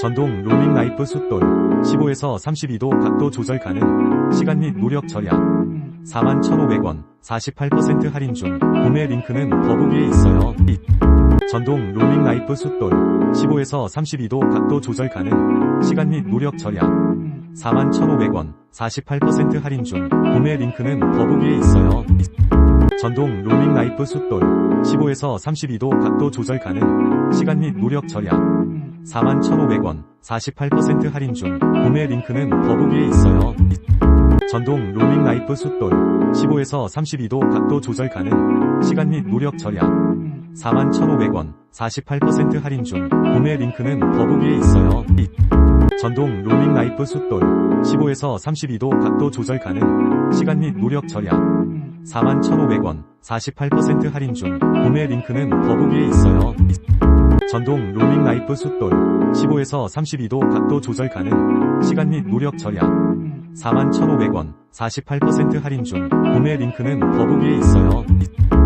전동 롤링 나이프 숫돌 15에서 32도 각도 조절 가능 시간 및 노력 절약 41,500원 48% 할인 중 구매 링크는 더보기에 있어요. 이 전동 롤링 나이프 숫돌 15에서 32도 각도 조절 가능 시간 및 노력 절약 41,500원 48% 할인 중 구매 링크는 더보기에 있어요. 이 전동 롤링 나이프 숫돌 15에서 32도 각도 조절 가능 시간 및 노력 절약. 41,500원 48% 할인 중 구매 링크는 더보기에 있어요. 이 전동 롤링 나이프 숫돌 15에서 32도 각도 조절 가능 시간 및 노력 절약. 41,500원 48% 할인 중 구매 링크는 더보기에 있어요. 이 전동 롤링 나이프 숫돌 15에서 32도 각도 조절 가능 시간 및 노력 절약 41,500원 48% 할인 중 구매 링크는 더보기에 있어요. 이 전동 롤링 나이프 숫돌 15에서 32도 각도 조절 가능 시간 및 노력 절약 41,500원 48% 할인 중 구매 링크는 더보기에 있어요. 이